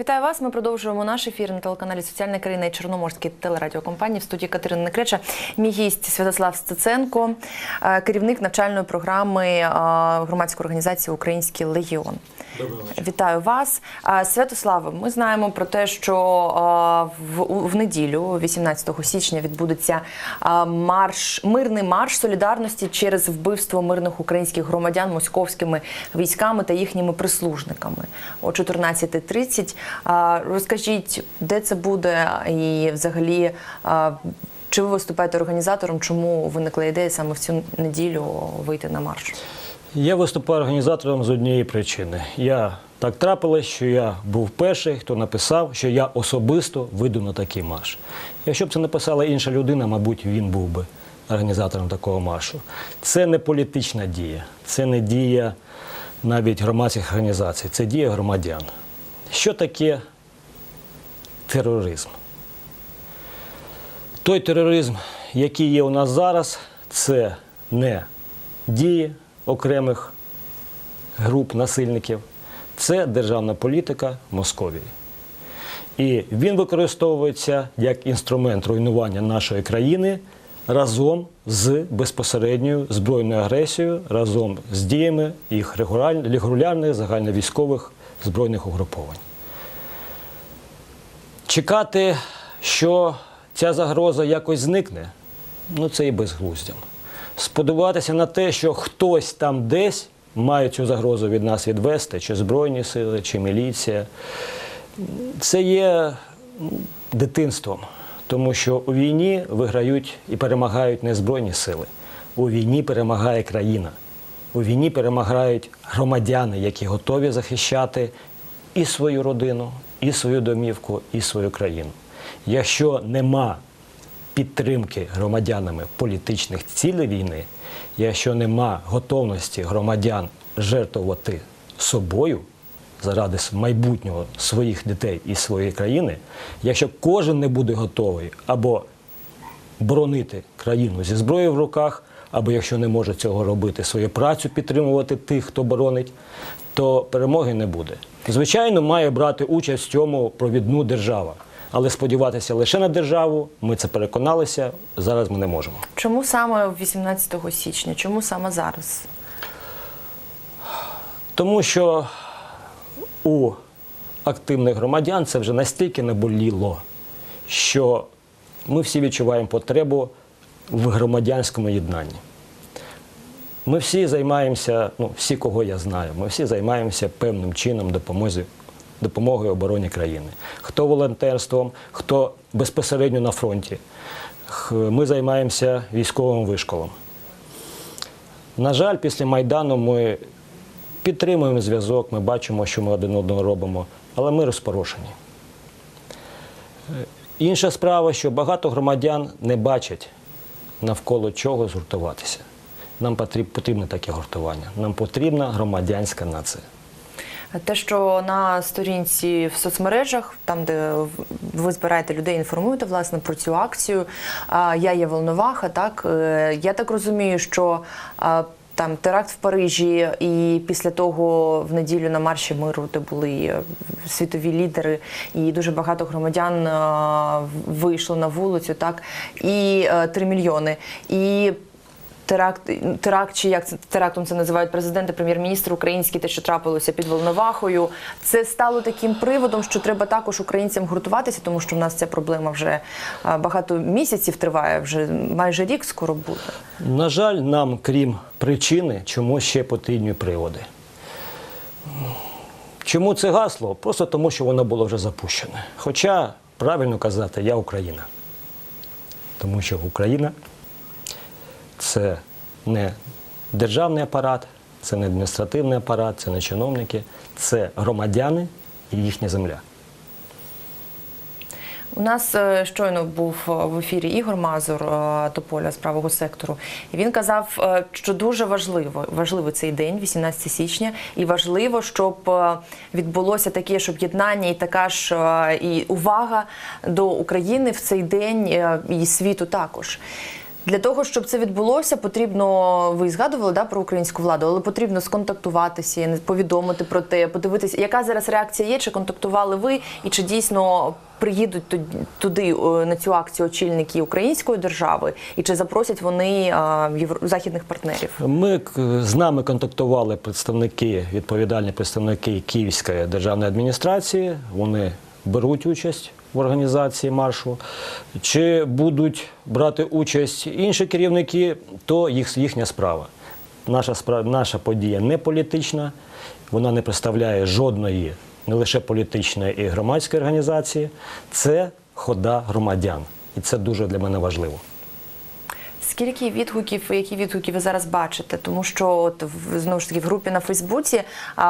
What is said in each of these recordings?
Вітаю вас. Ми продовжуємо наш ефір на телеканалі Соціальна країна і Чорноморській телерадіокомпанії в студії Катерини Некреча. Мій гість Святослав Стеценко, е, керівник навчальної програми е, громадської організації Український легіон. Вітаю вас, Е, Святославе. Ми знаємо про те, що в, в неділю, 18 січня, відбудеться марш, мирний марш солідарності через вбивство мирних українських громадян московськими військами та їхніми прислужниками о 14.30. Розкажіть, де це буде, і взагалі. Чи ви виступаєте організатором? Чому виникла ідея саме в цю неділю вийти на марш? Я виступаю організатором з однієї причини. Я так трапилось, що я був перший, хто написав, що я особисто вийду на такий марш. Якщо б це написала інша людина, мабуть, він був би організатором такого маршу. Це не політична дія, це не дія навіть громадських організацій, це дія громадян. Що таке тероризм? Той тероризм, який є у нас зараз, це не дії окремих груп насильників, це державна політика Московії. І він використовується як інструмент руйнування нашої країни разом з безпосередньою збройною агресією, разом з діями їх регулярних загальновійськових збройних угруповань. Чекати, що ця загроза якось зникне, ну це і безглуздям. Сподіватися на те, що хтось там десь має цю загрозу від нас відвести, чи Збройні сили, чи міліція, це є дитинством, тому що у війні виграють і перемагають не збройні сили. У війні перемагає країна. У війні перемагають громадяни, які готові захищати і свою родину, і свою домівку, і свою країну. Якщо нема підтримки громадянами політичних цілей війни, якщо нема готовності громадян жертвувати собою заради майбутнього своїх дітей і своєї країни, якщо кожен не буде готовий або боронити країну зі зброєю в руках, або якщо не може цього робити, свою працю підтримувати тих, хто боронить, то перемоги не буде. Звичайно, має брати участь в цьому провідну держава. Але сподіватися лише на державу, ми це переконалися, зараз ми не можемо. Чому саме 18 січня? Чому саме зараз? Тому що у активних громадян це вже настільки наболіло, що ми всі відчуваємо потребу в громадянському єднанні. Ми всі займаємося, ну всі, кого я знаю, ми всі займаємося певним чином допомозі, допомогою обороні країни. Хто волонтерством, хто безпосередньо на фронті. Ми займаємося військовим вишколом. На жаль, після Майдану ми підтримуємо зв'язок, ми бачимо, що ми один одного робимо, але ми розпорошені. Е, Інша справа, що багато громадян не бачать навколо чого згуртуватися. Нам потрібне таке гуртування. Нам потрібна громадянська нація. Те, що на сторінці в соцмережах, там де ви збираєте людей, інформуєте власне про цю акцію. Я є Волноваха. Так Е, я так розумію, що там теракт в Парижі, і після того в неділю на марші миру, де були е, світові лідери, і дуже багато громадян вийшло на вулицю, так і е, 3 мільйони. І теракт, теракт чи як це терактом це називають президенти, прем'єр-міністр український, те, що трапилося під Волновахою. Це стало таким приводом, що треба також українцям гуртуватися, тому що в нас ця проблема вже багато місяців триває, вже майже рік скоро буде. На жаль, нам, крім причини, чому ще потрібні приводи. Чому це гасло? Просто тому, що воно було вже запущене. Хоча правильно казати, я Україна. Тому що Україна це не державний апарат, це не адміністративний апарат, це не чиновники, це громадяни і їхня земля. У нас е, щойно був е, в ефірі Ігор Мазур е, Тополя з правого сектору. Він казав, що дуже важливо важливий цей день, 18 січня, і важливо, щоб відбулося таке, щоб єднання і така ж і увага до України в цей день і світу також. Для того, щоб це відбулося, потрібно, ви згадували да, про українську владу, але потрібно сконтактуватися, повідомити про те, подивитися, яка зараз реакція є, чи контактували ви, і чи дійсно приїдуть туди е, на цю акцію очільники української держави, і чи запросять вони західних партнерів? Ми з нами контактували представники, відповідальні представники Київської державної адміністрації. Вони беруть участь в організації маршу. Чи будуть брати участь інші керівники, то їх, їхня справа. Наша, справа, наша подія не політична, вона не представляє жодної, не лише політичної і громадської організації. Це хода громадян. І це дуже для мене важливо. Скільки відгуків, які відгуки ви зараз бачите? Тому що от знову ж таки в групі на Фейсбуці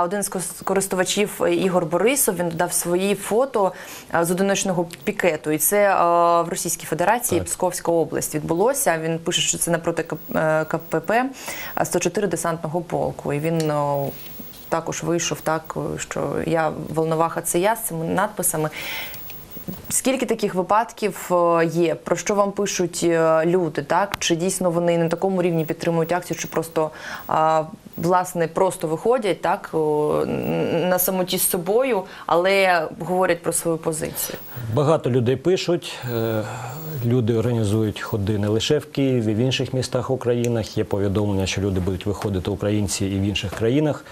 один з користувачів е, Ігор Борисов він додав свої фото з одиночного пікету, і це в Російській Федерації Так. Псковська область відбулося. Він пише, що це напроти е, КПП 104 десантного полку. І він також вийшов так, що я Волноваха, це я з цими надписами. Скільки таких випадків е, є? Про що вам пишуть е, люди? Так чи дійсно вони на такому рівні підтримують акцію, чи просто власне просто виходять так на самоті з собою, але говорять про свою позицію? Багато людей пишуть, е, люди організують ходи не лише в Києві, в інших містах України. Є повідомлення, що люди будуть виходити українці і в інших країнах.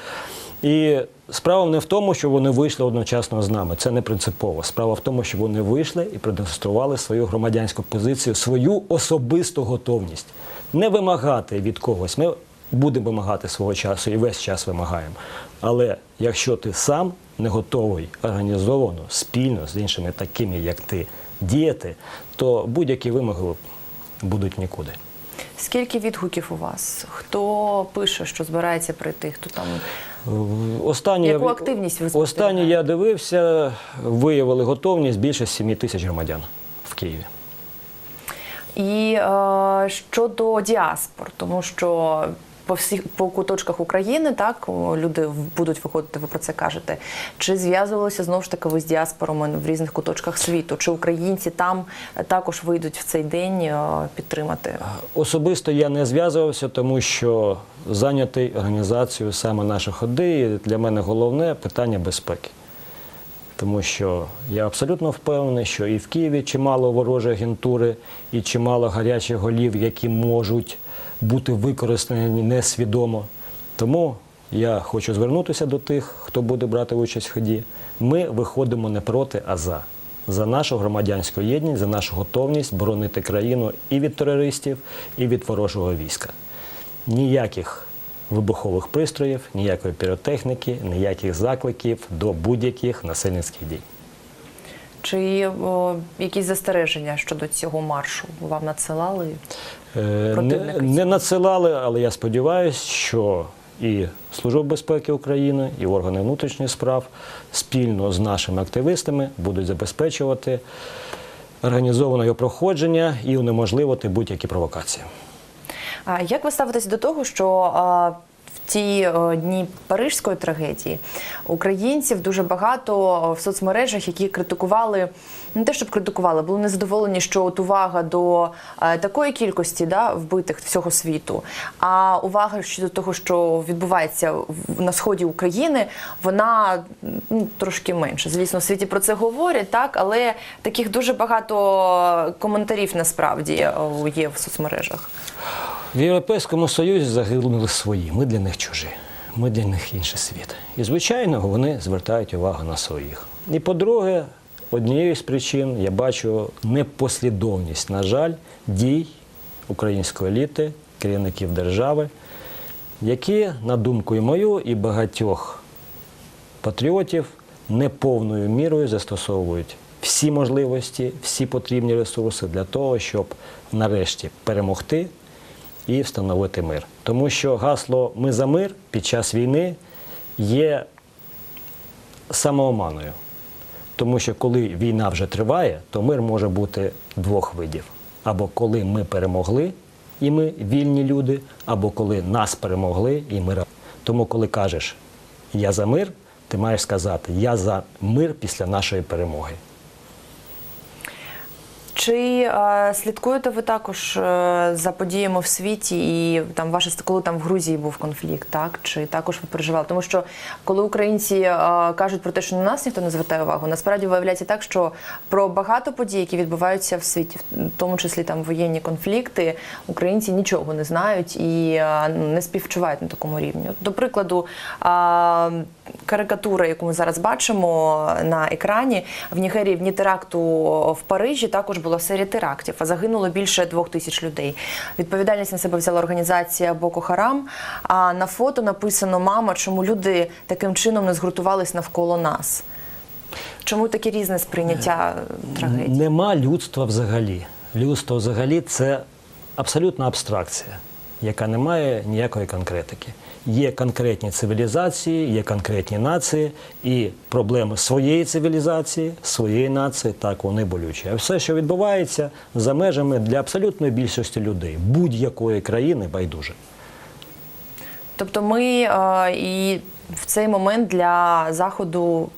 І справа не в тому, що вони вийшли одночасно з нами. Це не принципово. Справа в тому, що вони вийшли і продемонстрували свою громадянську позицію, свою особисту готовність. Не вимагати від когось. Ми будемо вимагати свого часу і весь час вимагаємо. Але якщо ти сам не готовий організовано, спільно з іншими такими, як ти, діяти, то будь-які вимоги будуть нікуди. Скільки відгуків у вас? Хто пише, що збирається прийти? Хто там Останнє, Яку активність ви Останнє я дивився, виявили готовність більше 7 тисяч громадян в Києві. І е, щодо діаспор, тому що по всіх по куточках України так люди будуть виходити. Ви про це кажете. Чи зв'язувалися знову ж таки ви з діаспорами в різних куточках світу? Чи українці там е, також вийдуть в цей день е, підтримати? Особисто я не зв'язувався, тому що зайнятий організацією саме наших ходи. Для мене головне питання безпеки. Тому що я абсолютно впевнений, що і в Києві чимало ворожої агентури, і чимало гарячих голів, які можуть бути використані несвідомо. Тому я хочу звернутися до тих, хто буде брати участь в ході. Ми виходимо не проти, а за. За нашу громадянську єдність, за нашу готовність боронити країну і від терористів, і від ворожого війська. Ніяких вибухових пристроїв, ніякої піротехніки, ніяких закликів до будь-яких насильницьких дій. Чи о, якісь застереження щодо цього маршу вам надсилали? Е, Не, не надсилали, але я сподіваюся, що і Служба безпеки України, і органи внутрішніх справ спільно з нашими активістами будуть забезпечувати організоване його проходження і унеможливити будь-які провокації. Як ви ставитесь до того, що ті е, дні парижської трагедії українців дуже багато в соцмережах, які критикували не те, щоб критикували, були незадоволені, що от увага до е, такої кількості да, вбитих всього світу, а увага щодо того, що відбувається в- на сході України, вона ну, трошки менше. Звісно, в світі про це говорять, так, але таких дуже багато коментарів насправді е, є в соцмережах. В Європейському Союзі загинули свої, ми для них чужі, ми для них інший світ. І, звичайно, вони звертають увагу на своїх. І по-друге, однією з причин я бачу непослідовність, на жаль, дій української еліти, керівників держави, які, на думку і мою, і багатьох патріотів, неповною мірою застосовують всі можливості, всі потрібні ресурси для того, щоб нарешті перемогти і встановити мир. Тому що гасло Ми за мир під час війни є самооманою. Тому що коли війна вже триває, то мир може бути двох видів. Або коли ми перемогли, і ми вільні люди, або коли нас перемогли, і ми Тому, коли кажеш Я за мир, ти маєш сказати Я за мир після нашої перемоги. Чи е, слідкуєте ви також е, за подіями в світі і там ваше коли там в Грузії був конфлікт, так чи також ви переживали? Тому що коли українці е, кажуть про те, що на нас ніхто не звертає увагу, насправді виявляється так, що про багато подій, які відбуваються в світі, в тому числі там воєнні конфлікти, українці нічого не знають і е, не співчувають на такому рівні. До прикладу, а, карикатура, яку ми зараз бачимо на екрані, в Нігерії в дні теракту в Парижі також була серія терактів, а загинуло більше двох тисяч людей. Відповідальність на себе взяла організація Боко Харам. А на фото написано Мама, чому люди таким чином не згуртувались навколо нас. Чому таке різне сприйняття трагедії? Нема людства взагалі. Людство взагалі це абсолютна абстракція, яка не має ніякої конкретики. Є конкретні цивілізації, є конкретні нації, і проблеми своєї цивілізації, своєї нації, так вони болючі. А все, що відбувається за межами для абсолютної більшості людей, будь-якої країни, байдуже. Тобто ми е, і в цей момент для заходу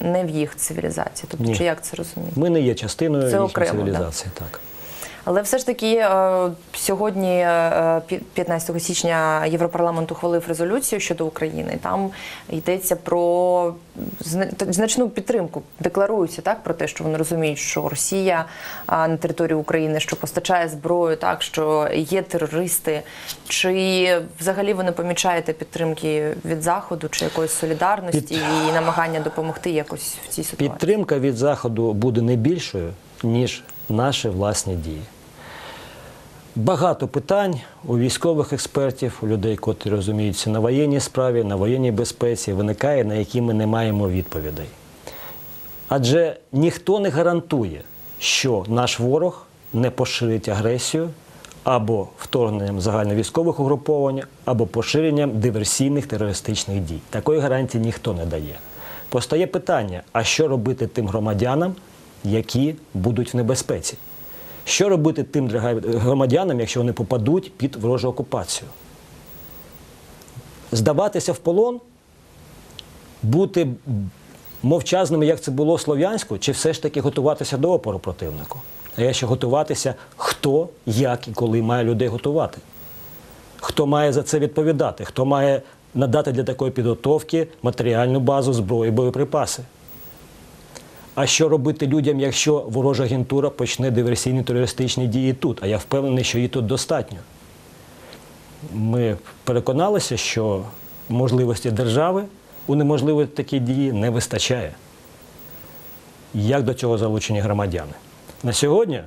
не в їх цивілізації. Тобто, Ні. чи як це розуміти? Ми не є частиною Це їхньої окремо, цивілізації. Так. Але все ж таки е, сьогодні, е, 15 січня, Європарламент ухвалив резолюцію щодо України. Там йдеться про зна- значну підтримку. Декларується так про те, що вони розуміють, що Росія на території України, що постачає зброю, так що є терористи. Чи взагалі ви не помічаєте підтримки від заходу, чи якоїсь солідарності Під- і намагання допомогти якось в цій ситуації? Підтримка від Заходу буде не більшою, ніж наші власні дії. Багато питань у військових експертів, у людей, котрі розуміються на воєнній справі, на воєнній безпеці, виникає, на які ми не маємо відповідей. Адже ніхто не гарантує, що наш ворог не поширить агресію або вторгненням загальновійськових угруповань, або поширенням диверсійних терористичних дій. Такої гарантії ніхто не дає. Постає питання: а що робити тим громадянам, які будуть в небезпеці? Що робити тим громадянам, якщо вони попадуть під ворожу окупацію? Здаватися в полон бути мовчазними, як це було слов'янську, чи все ж таки готуватися до опору противнику? А якщо готуватися, хто, як і коли має людей готувати? Хто має за це відповідати? Хто має надати для такої підготовки матеріальну базу, зброю, боєприпаси? А що робити людям, якщо ворожа агентура почне диверсійні терористичні дії тут? А я впевнений, що її тут достатньо. Ми переконалися, що можливості держави унеможливити такі дії не вистачає. Як до цього залучені громадяни? На сьогодні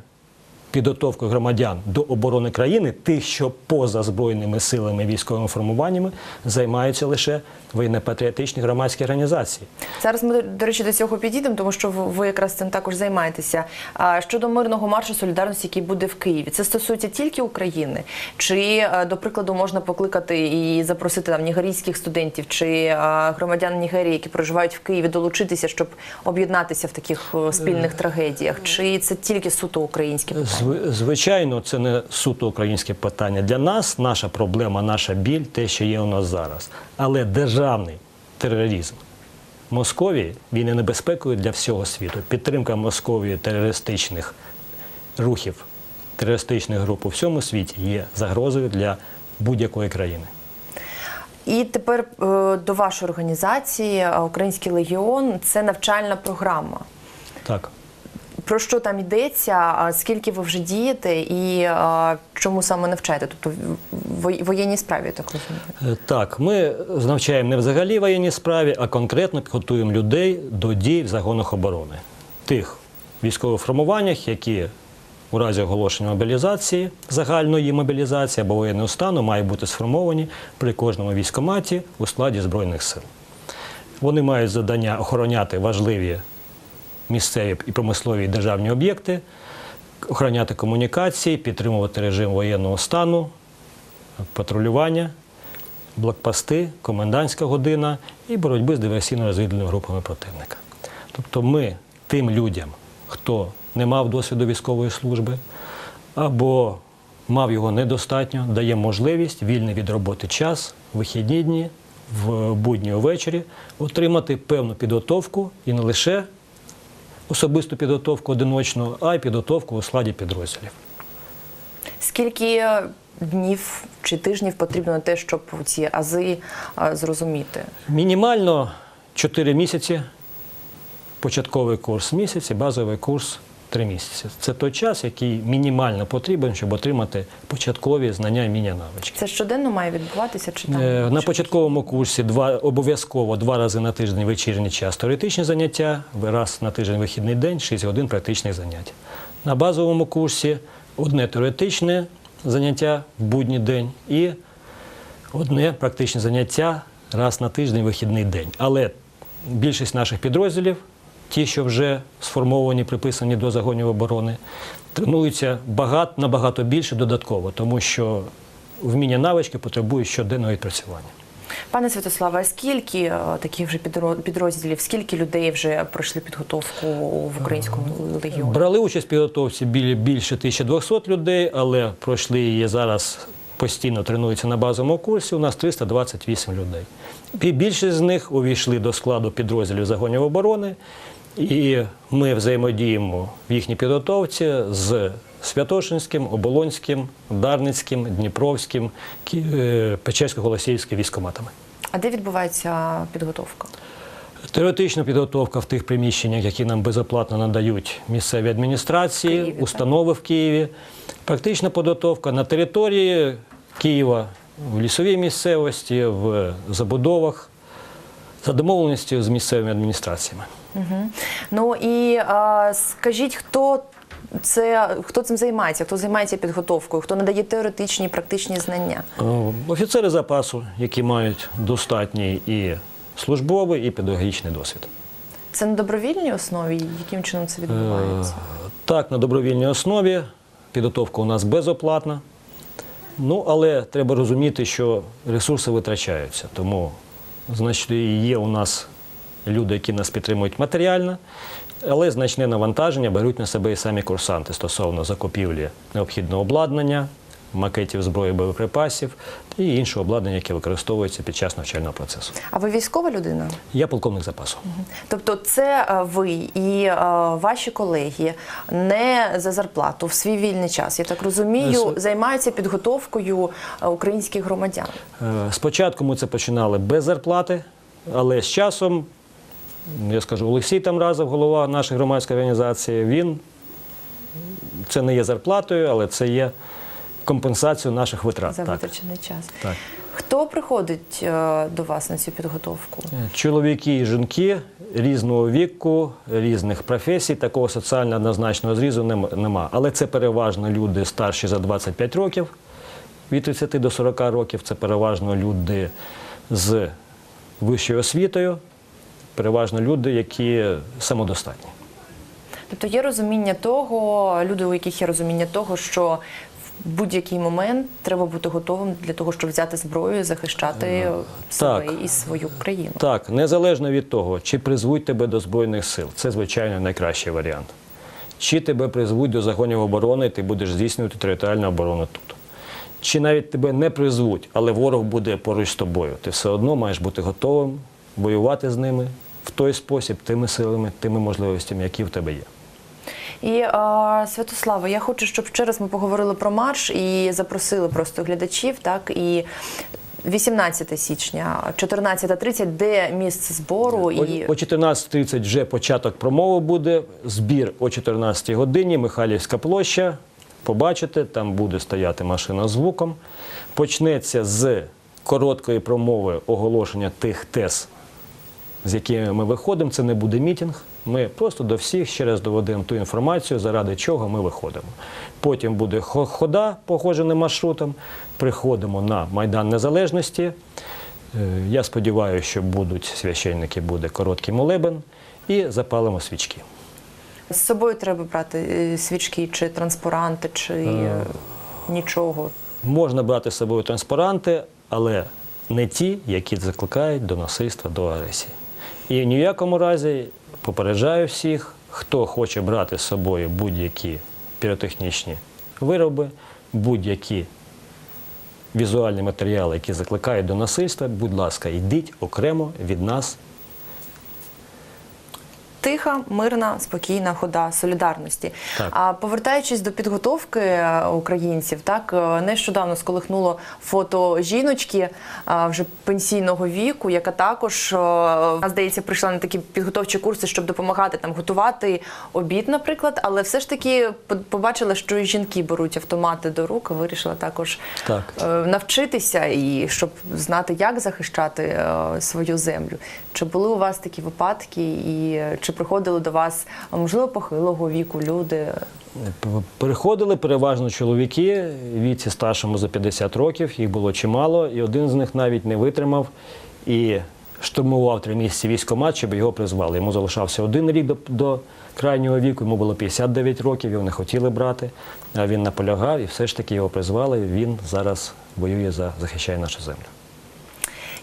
підготовкою громадян до оборони країни, тих, що поза збройними силами військовими формуваннями, займаються лише воєнно-патріотичні громадські організації. Зараз ми, до речі, до цього підійдемо, тому що ви ви якраз цим також займаєтеся. А щодо мирного маршу солідарності, який буде в Києві, це стосується тільки України, чи е, до прикладу можна покликати і запросити там нігерійських студентів чи е, громадян Нігерії, які проживають в Києві, долучитися, щоб об'єднатися в таких е, спільних трагедіях? Чи це тільки суто українські питання? Зв- Звичайно, це не суто українське питання. Для нас наша проблема, наша біль, те, що є у нас зараз. Але державний тероризм Московії він є небезпекою для всього світу. Підтримка Московії терористичних рухів, терористичних груп у всьому світі є загрозою для будь-якої країни. І тепер е, до вашої організації е, Український легіон це навчальна програма. Так. Про що там йдеться? Скільки ви вже дієте і чому саме навчаєте? Тобто в воєнній справі, так розумію. Е, Так, ми навчаємо не взагалі воєнній справі, а конкретно підготуємо людей до дій в загонах оборони. Тих військових формуваннях, які у разі оголошення мобілізації, загальної мобілізації або воєнного стану мають бути сформовані при кожному військоматі у складі Збройних сил. Вони мають завдання охороняти важливі місцеві і промислові і державні об'єкти, охороняти комунікації, підтримувати режим воєнного стану, патрулювання, блокпости, комендантська година і боротьби з диверсійно-розвідувальними групами противника. Тобто ми тим людям, хто не мав досвіду військової служби або мав його недостатньо, даємо можливість вільний від роботи час, вихідні дні, в будні увечері отримати певну підготовку і не лише особисту підготовку одиночну, а й підготовку у складі підрозділів. Скільки днів чи тижнів потрібно на те, щоб ці ази е, зрозуміти? Мінімально 4 місяці, початковий курс місяць і базовий курс 3 місяці. Це той час, який мінімально потрібен, щоб отримати початкові знання і міння навички. Це щоденно має відбуватися чи там? Е, На початковому курсі два обов'язково два рази на тиждень вечірній час теоретичні заняття, раз на тиждень вихідний день, 6 годин практичних занять. На базовому курсі одне теоретичне заняття в будній день і одне практичне заняття раз на тиждень вихідний день. Але більшість наших підрозділів, ті, що вже сформовані, приписані до загонів оборони, тренуються багато, набагато більше додатково, тому що вміння навички потребують щоденного відпрацювання. Пане Святославе, скільки е, таких вже підрозділів, скільки людей вже пройшли підготовку в українському легіоні? Брали участь в підготовці більше 1200 людей, але пройшли її зараз постійно тренуються на базовому курсі. У нас 328 людей. І більшість з них увійшли до складу підрозділів загонів оборони, і ми взаємодіємо в їхній підготовці з Святошинським, Оболонським, Дарницьким, Дніпровським, Ки- е, Печерсько-Голосіївським військоматами. А де відбувається підготовка? Теоретична підготовка в тих приміщеннях, які нам безоплатно надають місцеві адміністрації, В Києві, так? установи в Києві. Практична підготовка на території Києва, в лісовій місцевості, в забудовах, за домовленістю з місцевими адміністраціями. Угу. Ну і а, скажіть, хто це хто цим займається? Хто займається підготовкою? Хто надає теоретичні практичні знання? Е, Офіцери запасу, які мають достатній і службовий, і педагогічний досвід. Це на добровільній основі? Яким чином це відбувається? Е, Так, на добровільній основі. Підготовка у нас безоплатна. Ну, але треба розуміти, що ресурси витрачаються. Тому, значить, є у нас люди, які нас підтримують матеріально, але значне навантаження беруть на себе і самі курсанти стосовно закупівлі необхідного обладнання, макетів зброї боєприпасів і іншого обладнання, яке використовується під час навчального процесу. А ви військова людина? Я полковник запасу. Тобто, це е, ви і е, ваші колеги не за зарплату в свій вільний час, я так розумію, займаються підготовкою е, українських громадян. Спочатку ми це починали без зарплати, але з часом, я скажу, Олексій Тамразов, голова нашої громадської організації, він це не є зарплатою, але це є компенсацією наших витрат. За Так. витрачений час. Так. Хто приходить е, до вас на цю підготовку? Е, Чоловіки і жінки різного віку, різних професій, такого соціально однозначного зрізу нем- нема. Але це переважно люди старші за 25 років, від 30 до 40 років. Це переважно люди з вищою освітою, переважно люди, які самодостатні. Тобто є розуміння того, люди, у яких є розуміння того, що в будь-який момент треба бути готовим для того, щоб взяти зброю і захищати себе і свою країну. Так, незалежно від того, чи призвуть тебе до Збройних сил, це, звичайно, найкращий варіант. Чи тебе призвуть до загонів оборони, і ти будеш здійснювати територіальну оборону тут. Чи навіть тебе не призвуть, але ворог буде поруч з тобою. Ти все одно маєш бути готовим воювати з ними в той спосіб, тими силами, тими можливостями, які в тебе є. І а, Святослава, я хочу, щоб ще раз ми поговорили про марш і запросили просто глядачів. Так і 18 січня, 14.30, де місце збору і О 14.30 вже початок промови буде. Збір о 14 годині, Михайлівська площа. Побачите, там буде стояти машина з звуком. Почнеться з короткої промови оголошення тих тез, з якими ми виходимо. Це не буде мітинг. Ми просто до всіх ще раз доведемо ту інформацію, заради чого ми виходимо. Потім буде хода погодженим маршрутом. Приходимо на Майдан Незалежності. Е, Я сподіваюся, що будуть священники, буде короткий молебен і запалимо свічки. з собою треба брати е, свічки чи транспаранти, чи е, нічого. Можна брати з собою транспаранти, але не ті, які закликають до насильства, до агресії. І ні в якому разі попереджаю всіх, хто хоче брати з собою будь-які піротехнічні вироби, будь-які візуальні матеріали, які закликають до насильства, будь ласка, йдіть окремо від нас тиха, мирна, спокійна хода солідарності. Так. А повертаючись до підготовки е, українців, так е, нещодавно сколихнуло фото жіночки е, вже пенсійного віку, яка також здається прийшла на такі підготовчі курси, щоб допомагати там готувати обід, наприклад. Але все ж таки побачила, що і жінки беруть автомати до рук, вирішила також Так. навчитися і щоб знати, як захищати свою землю. Чи були у вас такі випадки, і е, приходили до вас можливо похилого віку люди? П- Переходили переважно чоловіки віці старшому за 50 років, їх було чимало, і один з них навіть не витримав і штурмував три місяці військкомат, щоб його призвали. Йому залишався один рік до, до крайнього віку, йому було 59 років, його не хотіли брати, а він наполягав і все ж таки його призвали. Він зараз воює за захищає нашу землю.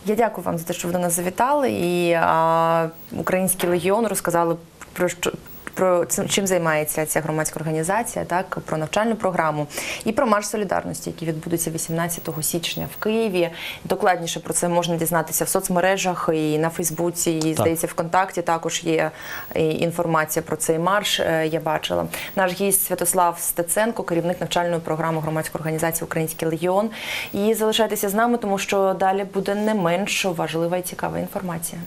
Я дякую вам за те, що ви до нас завітали. І а, Український легіон розказали про що. Про чим займається ця громадська організація, так про навчальну програму і про марш солідарності, який відбудеться 18 січня в Києві. Докладніше про це можна дізнатися в соцмережах і на Фейсбуці. І здається, ВКонтакті також є е, інформація про цей марш. е, Я бачила. Наш гість Святослав Стеценко, керівник навчальної програми громадської організації Український легіон. І залишайтеся з нами, тому що далі буде не менш важлива і цікава інформація.